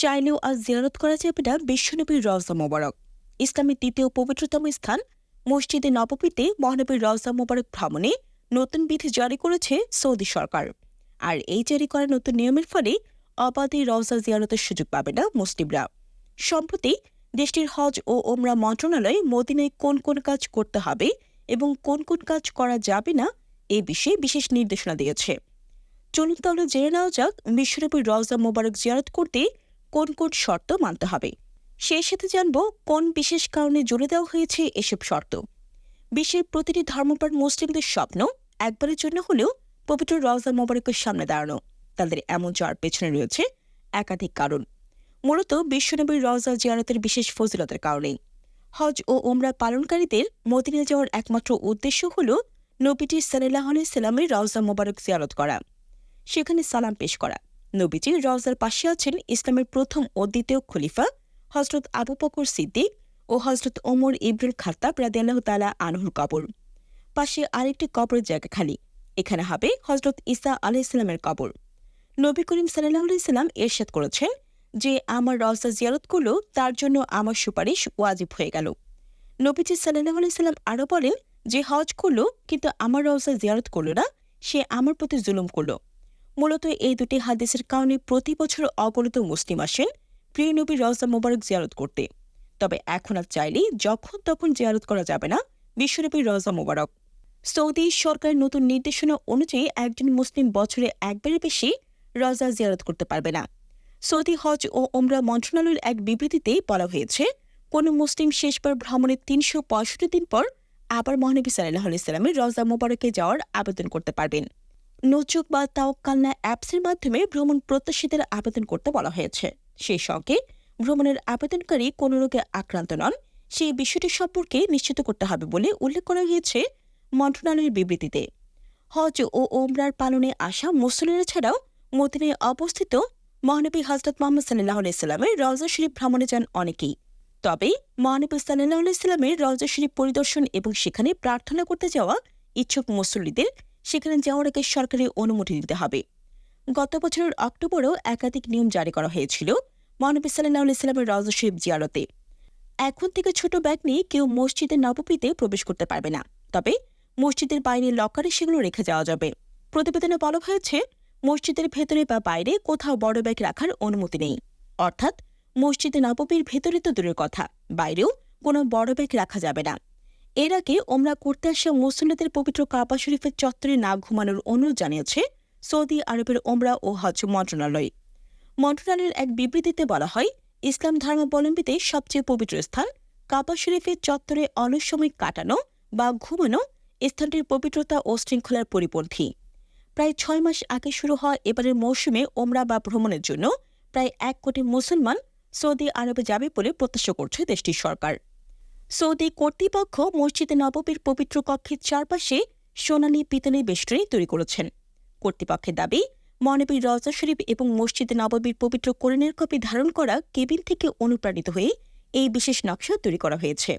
চাইলেও আজ জিয়ারত করা যাবে না বিশ্বনবীর রওজা মোবারক। ইসলামের দ্বিতীয় পবিত্রতম স্থান, মসজিদে নববীতে মহানবীর রওজা মোবারক ভ্রমণে নতুন বিধি জারি করেছে সৌদি সরকার। আর এই জারি করা নতুন নিয়মের ফলে অবাধে রওজা জিয়ারতের সুযোগ পাবে না মুসলিমরা। সম্প্রতি দেশটির হজ ও ওমরা মন্ত্রণালয় মদিনায় কোন কোন কাজ করতে হবে এবং কোন কোন কাজ করা যাবে না, এ বিষয়ে বিশেষ নির্দেশনা দিয়েছে। চলুন তাহলে জেনে নেওয়া যাক বিশ্বনবীর রওজা মোবারক জিয়ারত করতে কোন কোন শর্ত মানতে হবে। সেই সাথে জানব কোন বিশেষ কারণে জুড়ে দেওয়া হয়েছে এসব শর্ত। বিশ্বের প্রতিটি ধর্মপ্রাণ মুসলিমদের স্বপ্ন একবারের জন্য হলেও পবিত্র রওজা মোবারকের সামনে দাঁড়ানো। তাদের এমন যাওয়ার পেছনে রয়েছে একাধিক কারণ। মূলত বিশ্বনবীর রওজা জিয়ারতের বিশেষ ফজিলতের কারণেই হজ ও ওমরা পালনকারীদের মদিনা যাওয়ার একমাত্র উদ্দেশ্য হল নবীজি সাল্লাহ সাল্লামের রওজা মোবারক জিয়ারত করা। সেখানে সালাম পেশ করা। নবীজি রওজার পাশে আছেন ইসলামের প্রথম ও দ্বিতীয় খলিফা হজরত আবু বকর সিদ্দিক ও হজরত ওমর ইবরুল খাত্তাব রাদিয়াল্লাহ তালা আনহুর কবর। পাশে আরেকটি কবরের জায়গা খালি, এখানে হবে হজরত ইসা আলাইসাল্লামের কবর। নবী করিম সাল্লাহ সাল্লাম এরশাদ করেছেন যে, আমার রওজা জিয়ারত করল, তার জন্য আমার সুপারিশ ওয়াজিব হয়ে গেল। নবীজি সাল্লাহ সাল্লাম আরও বলেন যে, হজ করল, কিন্তু আমার রওজা জিয়ারত করল না, সে আমার প্রতি জুলুম করল। মূলত এই দুটি হাদিসের কারণে প্রতি বছর অগণিত মুসলিম আসেন প্রিয় নবী রওজা মোবারক জিয়ারত করতে। তবে এখন আর চাইলেই যখন তখন জিয়ারত করা যাবে না বিশ্বনবীর রওজা মোবারক। সৌদি সরকারের নতুন নির্দেশনা অনুযায়ী একজন মুসলিম বছরে একবারের বেশি রজা জিয়ারত করতে পারবে না। সৌদি হজ ও ওমরা মন্ত্রণালয়ের এক বিবৃতিতে বলা হয়েছে, কোনো মুসলিম শেষবার ভ্রমণের তিনশো পঁয়ষট্টি দিন পর আবার মহানবী সাল্লাহ সাল্লামের রওজা মোবারকে যাওয়ার আবেদন করতে পারবেন। নোচক বা তাওকালনা অ্যাপসের মাধ্যমে ভ্রমণ প্রত্যাশীদের আবেদন করতে বলা হয়েছে। সেই সঙ্গে ভ্রমণের আবেদনকারী কোনো রোগে আক্রান্ত নন, সেই বিষয়টি সম্পর্কে নিশ্চিত করতে হবে বলে উল্লেখ করা হয়েছে মন্ত্রণালয়ের বিবৃতিতে। হজ ও ওমরার পালনে আসা মুসলিমরা ছাড়াও মদিনায় অবস্থিত মহানবী হজরত মোহাম্মদ সাল্লাহ ইসলামের রওজা শরীফ ভ্রমণে যান অনেকেই। তবে মহানবী সাল্লাহ ইসলামের রওজা শরীফ পরিদর্শন এবং সেখানে প্রার্থনা করতে যাওয়া ইচ্ছুক মুসল্লিদের সেখানে যাওয়ার আগে সরকারি অনুমতি দিতে হবে। গত বছরের অক্টোবরেও একাধিক নিয়ম জারি করা হয়েছিল মহানবী সাল্লাহ সাল্লামের রওজা জিয়ারতে। এখন থেকে ছোট ব্যাগ নিয়ে কেউ মসজিদের নবপীতে প্রবেশ করতে পারবে না। তবে মসজিদের বাইরে লকারে সেগুলো রেখে যাওয়া যাবে। প্রতিবেদনে বলা হয়েছে, মসজিদের ভেতরে বা বাইরে কোথাও বড় ব্যাগ রাখার অনুমতি নেই। অর্থাৎ মসজিদে নববীর ভেতরে তো দূরের কথা, বাইরেও কোনো বড় ব্যাগ রাখা যাবে না। এর আগে ওমরা করতে আসা মুসলিমদের পবিত্র কাবা শরীফের চত্বরে না ঘুমানোর অনুরোধ জানিয়েছে সৌদি আরবের ওমরা ও হজ মন্ত্রণালয়। মন্ত্রণালয়ের এক বিবৃতিতে বলা হয়, ইসলাম ধর্মাবলম্বীদের সবচেয়ে পবিত্র স্থান কাবা শরীফের চত্বরে অলস সময় কাটানো বা ঘুমানো স্থানটির পবিত্রতা ও শৃঙ্খলার পরিপন্থী। প্রায় ছয় মাস আগে শুরু হওয়া এবারের মৌসুমে ওমরা বা ভ্রমণের জন্য প্রায় এক কোটি মুসলমান সৌদি আরবে যাবে বলে প্রত্যাশা করছে দেশটির সরকার। সৌদি কর্তৃপক্ষ মসজিদে নববীর পবিত্র কক্ষের চারপাশে সোনালী পিতলের বেষ্টনী তৈরি করেছেন। কর্তৃপক্ষের দাবি, মহানবীর রজা শরীফ এবং মসজিদে নববীর পবিত্র কোরআনের কপি ধারণ করা কেবিন থেকে অনুপ্রাণিত হয়ে এই বিশেষ নকশা তৈরি করা হয়েছে।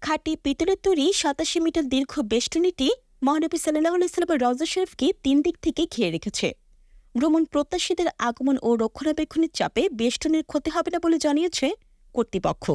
খাঁটি পিতলের তৈরি সাতাশি মিটার দীর্ঘ বেষ্টনীটি মহানবী সাল্লাহ সাল্লামের রজা শরীফকে তিন দিক থেকে ঘিরে রেখেছে। ভ্রমণ প্রত্যাশীদের আগমন ও রক্ষণাবেক্ষণের চাপে বেষ্টনের ক্ষতি হবে না বলে জানিয়েছে কর্তৃপক্ষ।